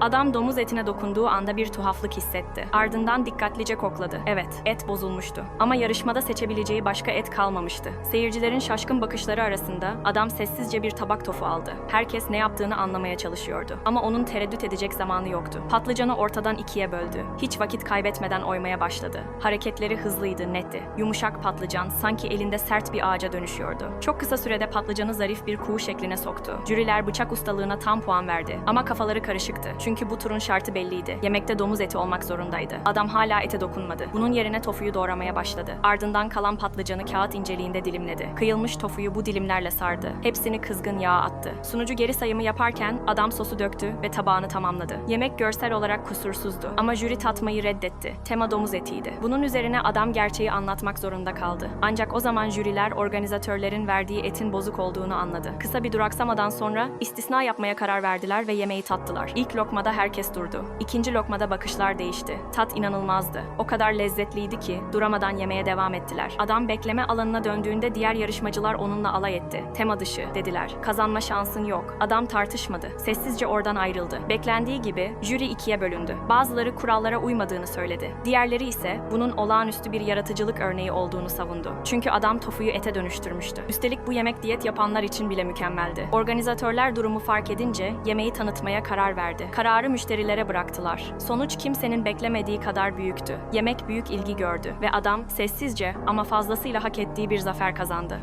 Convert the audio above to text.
Adam domuz etine dokunduğu anda bir tuhaflık hissetti. Ardından dikkatlice kokladı. Evet, et bozulmuştu. Ama yarışmada seçebileceği başka et kalmamıştı. Seyircilerin şaşkın bakışları arasında adam sessizce bir tabak tofu aldı. Herkes ne yaptığını anlamaya çalışıyordu. Ama onun tereddüt edecek zamanı yoktu. Patlıcanı ortadan ikiye böldü. Hiç vakit kaybetmeden oymaya başladı. Hareketleri hızlıydı, netti. Yumuşak patlıcan sanki elinde sert bir ağaca dönüşüyordu. Çok kısa sürede patlıcanı zarif bir kuğu şekline soktu. Jüriler bıçak ustalığına tam puan verdi. Ama kafaları karışıktı. Çünkü bu turun şartı belliydi. Yemekte domuz eti olmak zorundaydı. Adam hala ete dokunmadı. Bunun yerine tofuyu doğramaya başladı. Ardından kalan patlıcanı kağıt inceliğinde dilimledi. Kıyılmış tofuyu bu dilimlerle sardı. Hepsini kızgın yağa attı. Sunucu geri sayımı yaparken adam sosu döktü ve tabağını tamamladı. Yemek görsel olarak kusursuzdu ama jüri tatmayı reddetti. Tema domuz etiydi. Bunun üzerine adam gerçeği anlatmak zorunda kaldı. Ancak o zaman jüriler organizatörlerin verdiği etin bozuk olduğunu anladı. Kısa bir duraksamadan sonra istisna yapmaya karar verdiler ve yemeği tattılar. İlk lokmada herkes durdu. İkinci lokmada bakışlar değişti. Tat inanılmazdı. O kadar lezzetliydi ki duramadan yemeye devam ettiler. Adam bekleme alanına döndüğünde diğer yarışmacılar onunla alay etti. Tema dışı dediler. Kazanma şansın yok. Adam tartışmadı. Sessizce oradan ayrıldı. Beklendiği gibi jüri ikiye bölündü. Bazıları kurallara uymadığını söyledi. Diğerleri ise bunun olağanüstü bir yaratıcılık örneği olduğunu savundu. Çünkü adam tofuyu ete dönüştürmüştü. Üstelik bu yemek diyet yapanlar için bile mükemmeldi. Organizatörler durumu fark edince yemeği tanıtmaya karar verdi. Kararı müşterilere bıraktılar. Sonuç kimsenin beklemediği kadar büyüktü. Yemek büyük ilgi gördü ve adam sessizce ama fazlasıyla hak ettiği bir zafer kazandı.